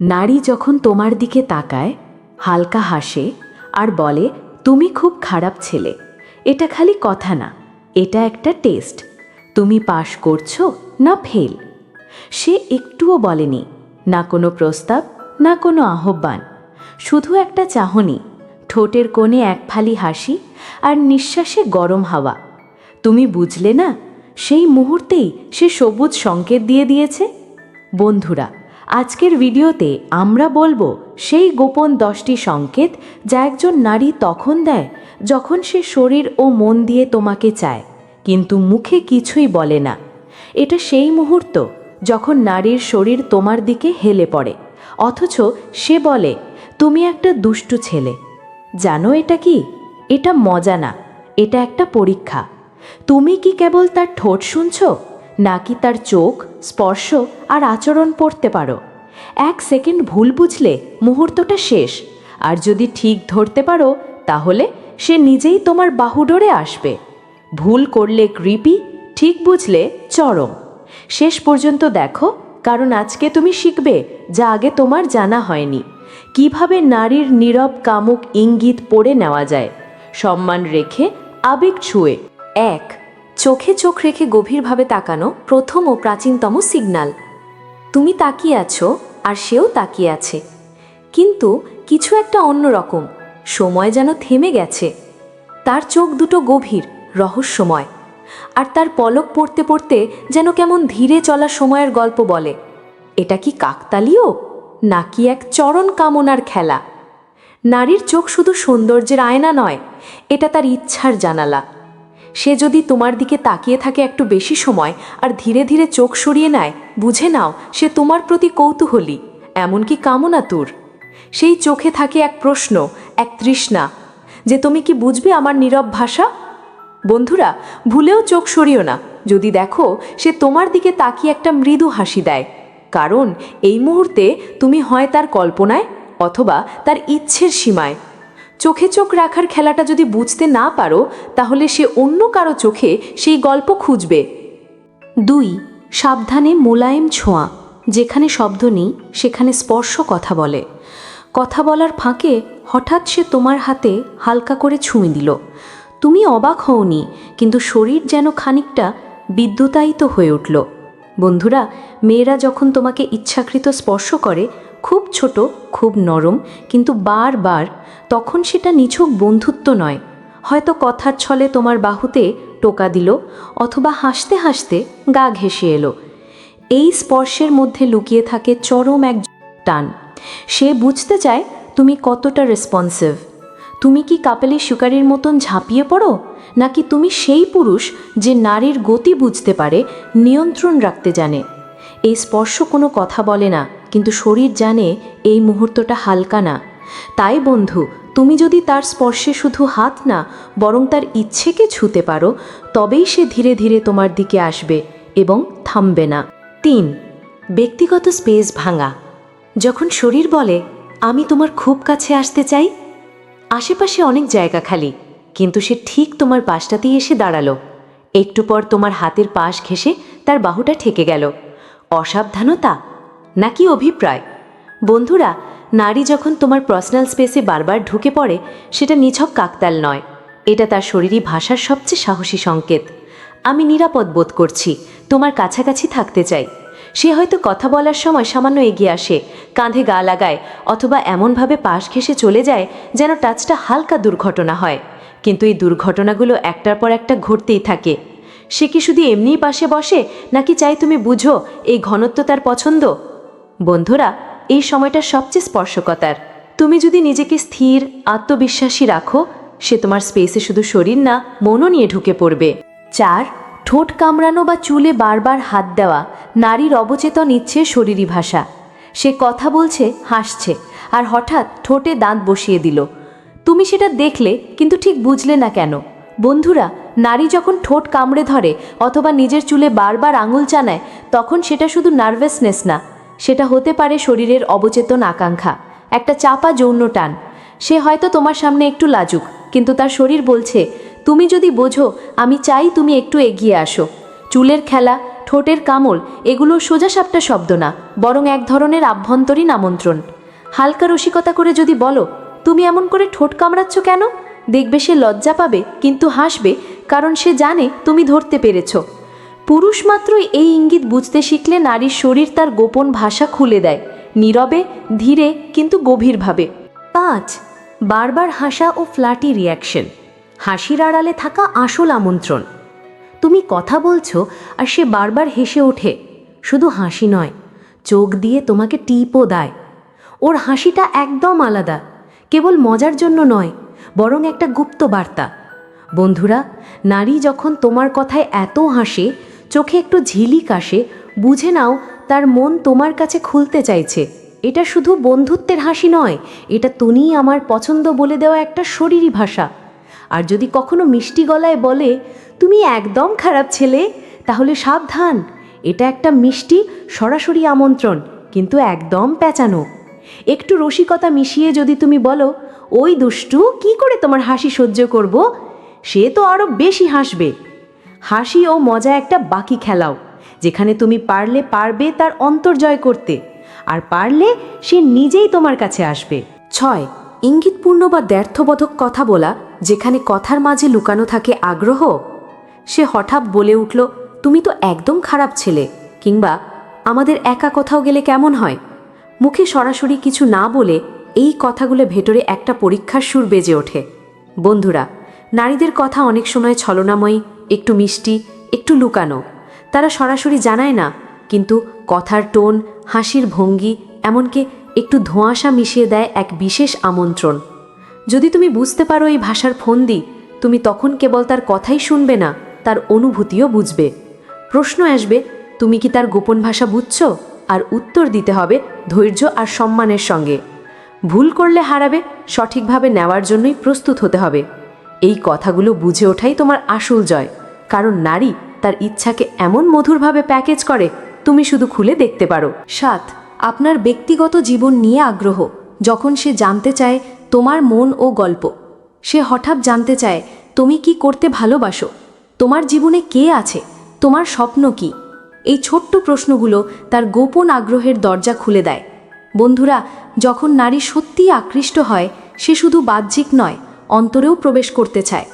নারী যখন তোমার দিকে তাকায়, হালকা হাসে আর বলে, তুমি খুব খারাপ ছেলে। এটা খালি কথা না, এটা একটা টেস্ট। তুমি পাশ করছ না ফেল? সে একটুও বলেনি, না কোনো প্রস্তাব, না কোনো আহ্বান। শুধু একটা চাহনি, ঠোঁটের কোণে এক ফালি হাসি আর নিঃশ্বাসে গরম হাওয়া। তুমি বুঝলে না, সেই মুহূর্তেই সে সবুজ সংকেত দিয়ে দিয়েছে? বন্ধুরা আজকের ভিডিওতে আমরা বলব সেই গোপন দশটি সংকেত যা একজন নারী তখন দেয় যখন সে শরীর ও মন দিয়ে তোমাকে চায়, কিন্তু মুখে কিছুই বলে না। এটা সেই মুহূর্ত যখন নারীর শরীর তোমার দিকে হেলে পড়ে, অথচ সে বলে, তুমি একটা দুষ্টু ছেলে। জানো এটা কি? এটা মজা না, এটা একটা পরীক্ষা। তুমি কি কেবল তার ঠোঁট শুনছ? নাকি তার চোখ, স্পর্শ আর আচরণ পড়তে পারো। এক সেকেন্ড ভুল বুঝলে মুহূর্তটা শেষ। আর যদি ঠিক ধরতে পারো, তাহলে সে নিজেই তোমার বাহু ডোরে আসবে। ভুল করলে কৃপি ঠিক বুঝলে চরম। শেষ পর্যন্ত দেখো, কারণ আজকে তুমি শিখবে যা আগে তোমার জানা হয়নি। কীভাবে নারীর নীরব কামুক ইঙ্গিত পড়ে নেওয়া যায়। সম্মান রেখে আবেগ ছুঁয়ে। এক চোখে চোখ রেখে গভীরভাবে তাকানো প্রথম ও প্রাচীনতম সিগন্যাল তুমি তাকিয়ে আছো, আর সেও তাকিয়ে আছে। কিন্তু কিছু একটা অন্যরকম সময় যেন থেমে গেছে। তার চোখ দুটো গভীর, রহস্যময়। আর তার পলক পড়তে পড়তে যেন কেমন ধীরে চলা সময়ের গল্প বলে, এটা কি কাকতালীয়? নাকি এক চরণ কামনার খেলা? নারীর চোখ শুধু সৌন্দর্যের আয়না নয়, এটা তার ইচ্ছার জানালা। সে যদি তোমার দিকে তাকিয়ে থাকে একটু বেশি সময় আর ধীরে ধীরে চোখ সরিয়ে নেয়, বুঝে নাও সে তোমার প্রতি কৌতূহলী। এমনকি কামনা তোর। সেই চোখে থাকে এক প্রশ্ন, এক তৃষ্ণা, যে তুমি কি বুঝবে আমার নীরব ভাষা? বন্ধুরা, ভুলেও চোখ সরিও না। যদি দেখো, সে তোমার দিকে তাকিয়ে একটা মৃদু হাসি দেয়। কারণ এই মুহূর্তে তুমি হয় তার কল্পনায় অথবা তার ইচ্ছের সীমায়। চোখে চোখ রাখার খেলাটা যদি বুঝতে না পারো, তাহলে সে অন্য কারও চোখে সেই গল্প খুঁজবে। দুই, সাবধানে মোলায়েম ছোঁয়া। যেখানে শব্দ নেই, সেখানে স্পর্শ কথা বলে। কথা বলার ফাঁকে হঠাৎ সে তোমার হাতে হালকা করে ছুঁয়ে দিল। তুমি অবাক হওনি, কিন্তু শরীর যেন খানিকটা বিদ্যুতায়িত হয়ে উঠল। বন্ধুরা, মেয়েরা যখন তোমাকে ইচ্ছাকৃত স্পর্শ করে খুব ছোট, খুব নরম, কিন্তু বারবার তখন সেটা নিছক বন্ধুত্ব নয়। হয়তো কথার ছলে তোমার বাহুতে টোকা দিল, অথবা হাসতে হাসতে গা ঘেঁষে এলো। এই স্পর্শের মধ্যে লুকিয়ে থাকে চরম এক টান। সে বুঝতে চায়, তুমি কতটা রেসপন্সিভ তুমি কি কাপেলি শিকারির মতন ঝাঁপিয়ে পড়ো? নাকি তুমি সেই পুরুষ যে নারীর গতি বুঝতে পারে, নিয়ন্ত্রণ রাখতে জানে? এই স্পর্শ কোনো কথা বলে না, কিন্তু শরীর জানে এই মুহূর্তটা হালকা না। তাই বন্ধু, তুমি যদি তার স্পর্শে শুধু হাত না, বরং তার ইচ্ছেকে ছুতে পারো, তবেই সে ধীরে ধীরে তোমার দিকে আসবে এবং থামবে না। তিন, ব্যক্তিগত স্পেস ভাঙা। যখন শরীর বলে, আমি তোমার খুব কাছে আসতে চাই? আশেপাশে অনেক জায়গা খালি, কিন্তু সে ঠিক তোমার পাশটাতেই এসে দাঁড়াল। একটু পর তোমার হাতের পাশ ঘেঁষে তার বাহুটা ঠেকে গেল। অসাবধানতা নাকি অভিপ্রায়? বন্ধুরা, নারী যখন তোমার পার্সোনাল স্পেসে বারবার ঢুকে পড়ে, সেটা নিছক কাকতাল নয়। এটা তার শরীরী ভাষার সবচেয়ে সাহসী সংকেত। আমি নিরাপদ বোধ করছি, তোমার কাছাকাছি থাকতে চাই। সে হয়তো কথা বলার সময় সামান্য এগিয়ে আসে, কাঁধে গা লাগায়, অথবা এমনভাবে পাশ ঘেঁষে চলে যায় যেন টাচটা হালকা দুর্ঘটনা হয়। কিন্তু এই দুর্ঘটনাগুলো একটার পর একটা ঘটতেই থাকে। সে কি শুধু এমনিই পাশে বসে, নাকি চাই তুমি বুঝো এই ঘনত্ব তার পছন্দ? বন্ধুরা, এই সময়টা সবচেয়ে স্পর্শকতার। তুমি যদি নিজেকে স্থির, আত্মবিশ্বাসী রাখো, সে তোমার স্পেসে শুধু শরীর না, মনও নিয়ে ঢুকে পড়বে। চার, ঠোঁট কামড়ানো বা চুলে বারবার হাত দেওয়া, নারীর অবচেতন ইচ্ছে শরীরী ভাষা। সে কথা বলছে, হাসছে, আর হঠাৎ ঠোঁটে দাঁত বসিয়ে দিল। তুমি সেটা দেখলে, কিন্তু ঠিক বুঝলে না কেন? বন্ধুরা নারী যখন ঠোঁট কামড়ে ধরে অথবা নিজের চুলে বারবার আঙুল চানায়, তখন সেটা শুধু নার্ভাসনেস না, সেটা হতে পারে শরীরের অবচেতন আকাঙ্ক্ষা। একটা চাপা যৌন টান। সে হয়তো তোমার সামনে একটু লাজুক, কিন্তু তার শরীর বলছে, তুমি যদি বোঝো, আমি চাই তুমি একটু এগিয়ে আসো। চুলের খেলা, ঠোঁটের কামড়, এগুলো সোজাসাপটা শব্দ না, বরং এক ধরনের আভ্যন্তরীণ আমন্ত্রণ। হালকা রসিকতা করে যদি বলো, তুমি এমন করে ঠোঁট কামড়াচ্ছ কেন? দেখবে সে লজ্জা পাবে, কিন্তু হাসবে কারণ সে জানে তুমি ধরতে পেরেছ। পুরুষ মাত্রই এই ইঙ্গিত বুঝতে শিখলে নারীর শরীর তার গোপন ভাষা খুলে দেয়, নীরবে, ধীরে কিন্তু গভীরভাবে। পাঁচ, বারবার হাসা ও ফ্ল্যাটি রিয়াকশন। হাসির আড়ালে থাকা আসল আমন্ত্রণ। তুমি কথা বলছো আর সে বারবার হেসে ওঠে, শুধু হাসি নয়, চোখ দিয়ে তোমাকে টিপও দেয়। ওর হাসিটা একদম আলাদা, কেবল মজার জন্য নয়, বরং একটা গুপ্ত বার্তা। বন্ধুরা, নারী যখন তোমার কথায় এত হাসে, চোখে একটু ঝিলিক আসে, বুঝে নাও তার মন তোমার কাছে খুলতে চাইছে। এটা শুধু বন্ধুত্বের হাসি নয়, এটা তুমি আমার পছন্দ বলে দেওয়া একটা শরীরী ভাষা। আর যদি কখনো মিষ্টি গলায় বলে, তুমি একদম খারাপ ছেলে তাহলে সাবধান, এটা একটা মিষ্টি, সরাসরি আমন্ত্রণ, কিন্তু একদম পেঁচানো। একটু রসিকতা মিশিয়ে যদি তুমি বলো, ওই দুষ্টু, কি করে তোমার হাসি সহ্য করব? সে তো আরও বেশি হাসবে। হাসি ও মজা একটা বাকি খেলাও, যেখানে তুমি পারলে পারবে তার অন্তর্জয় করতে, আর পারলে সে নিজেই তোমার কাছে আসবে। ছয়, ইঙ্গিতপূর্ণ বা দ্ব্যর্থবোধক কথা বলা, যেখানে কথার মাঝে লুকানো থাকে আগ্রহ? সে হঠাৎ বলে উঠল, তুমি তো একদম খারাপ ছেলে, কিংবা আমাদের একা কোথাও গেলে কেমন হয়? মুখে সরাসরি কিছু না বলে এই কথাগুলো ভেতরে একটা পরীক্ষার সুর বেজে ওঠে। বন্ধুরা নারীদের কথা অনেক সময় ছলনাময়ী, একটু মিষ্টি, একটু লুকানো। তারা সরাসরি জানায় না, কিন্তু কথার টোন, হাসির ভঙ্গি, এমনকি একটু ধোঁয়াশা মিশিয়ে দেয় এক বিশেষ আমন্ত্রণ। যদি তুমি বুঝতে পারো এই ভাষার ফন্দি, তুমি তখন কেবল তার কথাই শুনবে না, তার অনুভূতিও বুঝবে। প্রশ্ন আসবে, তুমি কি তার গোপন ভাষা বুঝছ? আর উত্তর দিতে হবে ধৈর্য আর সম্মানের সঙ্গে। ভুল করলে হারাবে, সঠিকভাবে নেওয়ার জন্যই প্রস্তুত হতে হবে। এই কথাগুলো বুঝে ওঠাই তোমার আসল জয়। কারণ নারী তার ইচ্ছাকে এমন মধুরভাবে প্যাকেজ করে, তুমি শুধু খুলে দেখতে পারো। সাত, আপনার ব্যক্তিগত জীবন নিয়ে আগ্রহ। যখন সে জানতে চায় তোমার মন ও গল্প, সে হঠাৎ জানতে চায়, তুমি কি করতে ভালোবাসো? তোমার জীবনে কে আছে? তোমার স্বপ্ন কি? এই ছোট্ট প্রশ্নগুলো তার গোপন আগ্রহের দরজা খুলে দেয়। বন্ধুরা, যখন নারী সত্যিই আকৃষ্ট হয়, সে শুধু বাহ্যিক নয় অন্তরেও প্রবেশ করতে চায়।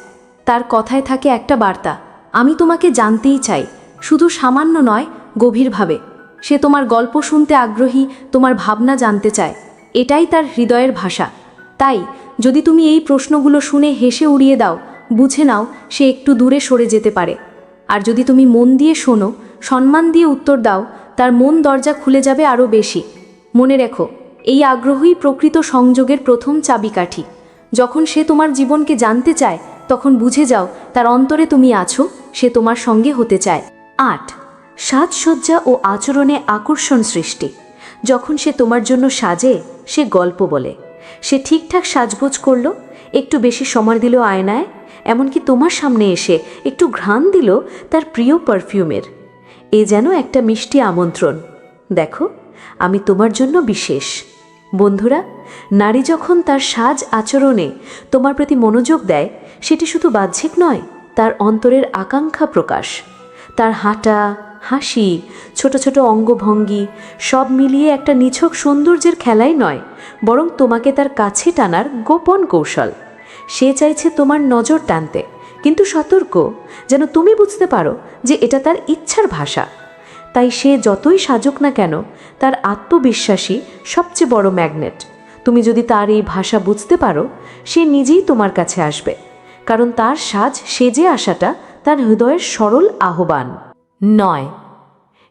তার কথায় থাকে একটা বার্তা, আমি তোমাকে জানতেই চাই, শুধু সামান্য নয়, গভীরভাবে। সে তোমার গল্প শুনতে আগ্রহী, তোমার ভাবনা জানতে চায়। এটাই তার হৃদয়ের ভাষা। তাই, যদি তুমি এই প্রশ্নগুলো শুনে হেসে উড়িয়ে দাও, বুঝে নাও, সে একটু দূরে সরে যেতে পারে। আর যদি তুমি মন দিয়ে শোনো, সম্মান দিয়ে উত্তর দাও, তার মন দরজা খুলে যাবে আরও বেশি। মনে রেখো, এই আগ্রহই প্রকৃত সংযোগের প্রথম চাবিকাঠি। যখন সে তোমার জীবনকে জানতে চায়, তখন বুঝে যাও তার অন্তরে তুমি আছো, সে তোমার সঙ্গে হতে চায়। আট, সাজসজ্জা ও আচরণে আকর্ষণ সৃষ্টি। যখন সে তোমার জন্য সাজে, সে গল্প বলে। সে ঠিকঠাক সাজগোজ করল, একটু বেশি সময় দিল আয়নায়, এমনকি তোমার সামনে এসে একটু ঘ্রাণ দিল তার প্রিয় পারফিউমের। এ যেন একটা মিষ্টি আমন্ত্রণ। দেখো, আমি তোমার জন্য বিশেষ। বন্ধুরা, নারী যখন তার সাজ আচরণে তোমার প্রতি মনোযোগ দেয়, সেটি শুধু বাহ্যিক নয়, তার অন্তরের আকাঙ্ক্ষা প্রকাশ। তার হাঁটা, হাসি, ছোট ছোট অঙ্গভঙ্গি সব মিলিয়ে একটা নিছক সৌন্দর্যের খেলাই নয়, বরং তোমাকে তার কাছে টানার গোপন কৌশল। সে চাইছে তোমার নজর টানতে, কিন্তু সতর্ক, যেন তুমি বুঝতে পারো যে এটা তার ইচ্ছার ভাষা। তাই সে যতই সাজুক না কেন, তার আত্মবিশ্বাসী সবচেয়ে বড় ম্যাগনেট। তুমি যদি তার এই ভাষা বুঝতে পারো, সে নিজেই তোমার কাছে আসবে। কারণ তার সাজ, সেজে আসাটা তার হৃদয়ের সরল আহ্বান। নয়।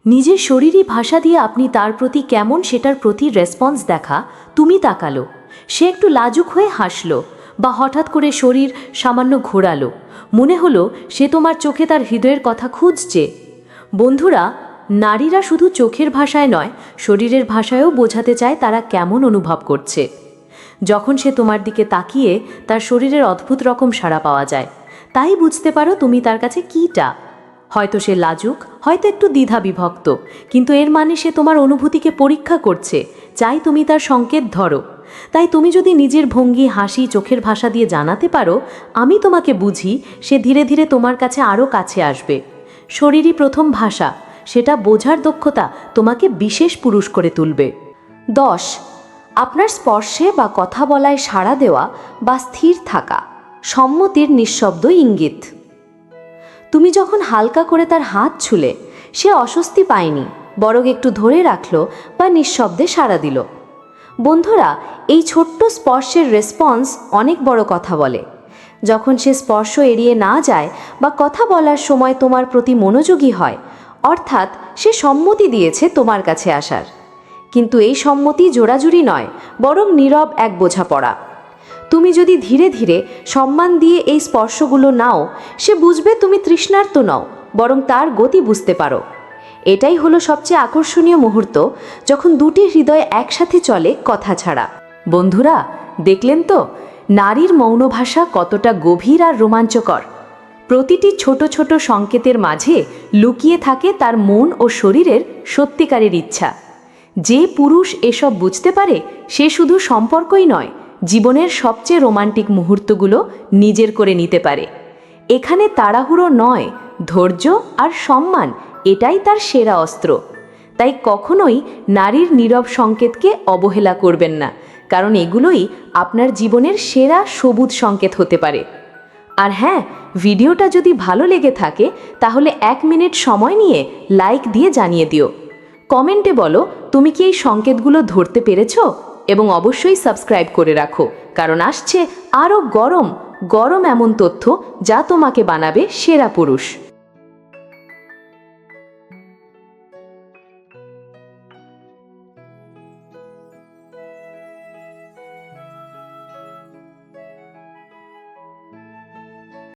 নিজের শরীরী ভাষা দিয়ে আপনি তার প্রতি কেমন সেটার প্রতি রেসপন্স দেখা, তুমি তাকালো। সে একটু লাজুক হয়ে হাসলো বা হঠাৎ করে শরীর সামান্য ঘোরালো। মনে হলো সে তোমার চোখে তার হৃদয়ের কথা খুঁজছে। বন্ধুরা নারীরা শুধু চোখের ভাষায় নয়, শরীরের ভাষায়ও বোঝাতে চায় তারা কেমন অনুভব করছে। যখন সে তোমার দিকে তাকিয়ে তার শরীরের অদ্ভুত রকম সাড়া পাওয়া যায়, তাই বুঝতে পারো তুমি তার কাছে কীটা। হয়তো সে লাজুক, হয়তো একটু দ্বিধা বিভক্ত কিন্তু এর মানে সে তোমার অনুভূতিকে পরীক্ষা করছে, চাই তুমি তার সংকেত ধরো। তাই তুমি যদি নিজের ভঙ্গি, হাসি, চোখের ভাষা দিয়ে জানাতে পারো, আমি তোমাকে বুঝি সে ধীরে ধীরে তোমার কাছে আরও কাছে আসবে। শরীরই প্রথম ভাষা সেটা বোঝার দক্ষতা তোমাকে বিশেষ পুরুষ করে তুলবে। দশ, আপনার স্পর্শে বা কথা বলায় সাড়া দেওয়া বা স্থির থাকা, সম্মতির নিঃশব্দ ইঙ্গিত। তুমি যখন হালকা করে তার হাত ছুলে, সে অস্বস্তি পায়নি, বরং একটু ধরে রাখল বা নিঃশব্দে সাড়া দিল। বন্ধুরা, এই ছোট্ট স্পর্শের রেসপন্স অনেক বড় কথা বলে। যখন সে স্পর্শ এড়িয়ে না যায় বা কথা বলার সময় তোমার প্রতি মনোযোগী হয় অর্থাৎ সে সম্মতি দিয়েছে তোমার কাছে আসার। কিন্তু এই সম্মতি জোড়াজুড়ি নয়, বরং নীরব এক বোঝাপড়া। তুমি যদি ধীরে ধীরে সম্মান দিয়ে এই স্পর্শগুলো নাও, সে বুঝবে তুমি তৃষ্ণার্ত নও, বরং তার গতি বুঝতে পারো। এটাই হলো সবচেয়ে আকর্ষণীয় মুহূর্ত, যখন দুটি হৃদয় একসাথে চলে কথা ছাড়া। বন্ধুরা, দেখলেন তো? নারীর মৌন ভাষা কতটা গভীর আর রোমাঞ্চকর। প্রতিটি ছোট ছোট সংকেতের মাঝে লুকিয়ে থাকে তার মন ও শরীরের সত্যিকারের ইচ্ছা। যে পুরুষ এসব বুঝতে পারে, সে শুধু সম্পর্কই নয়, জীবনের সবচেয়ে রোমান্টিক মুহূর্তগুলো নিজের করে নিতে পারে। এখানে তাড়াহুড়ো নয়, ধৈর্য আর সম্মান, এটাই তার সেরা অস্ত্র। তাই কখনোই নারীর নীরব সংকেতকে অবহেলা করবেন না, কারণ এগুলোই আপনার জীবনের সেরা সবুজ সংকেত হতে পারে। আর হ্যাঁ ভিডিওটা যদি ভালো লেগে থাকে, তাহলে এক মিনিট সময় নিয়ে লাইক দিয়ে জানিয়ে দিও। কমেন্টে বলো, তুমি কি এই সংকেতগুলো ধরতে পেরেছ? এবং অবশ্যই সাবস্ক্রাইব করে রাখো, কারণ আসছে আরও গরম গরম এমন তথ্য যা তোমাকে বানাবে সেরা পুরুষ।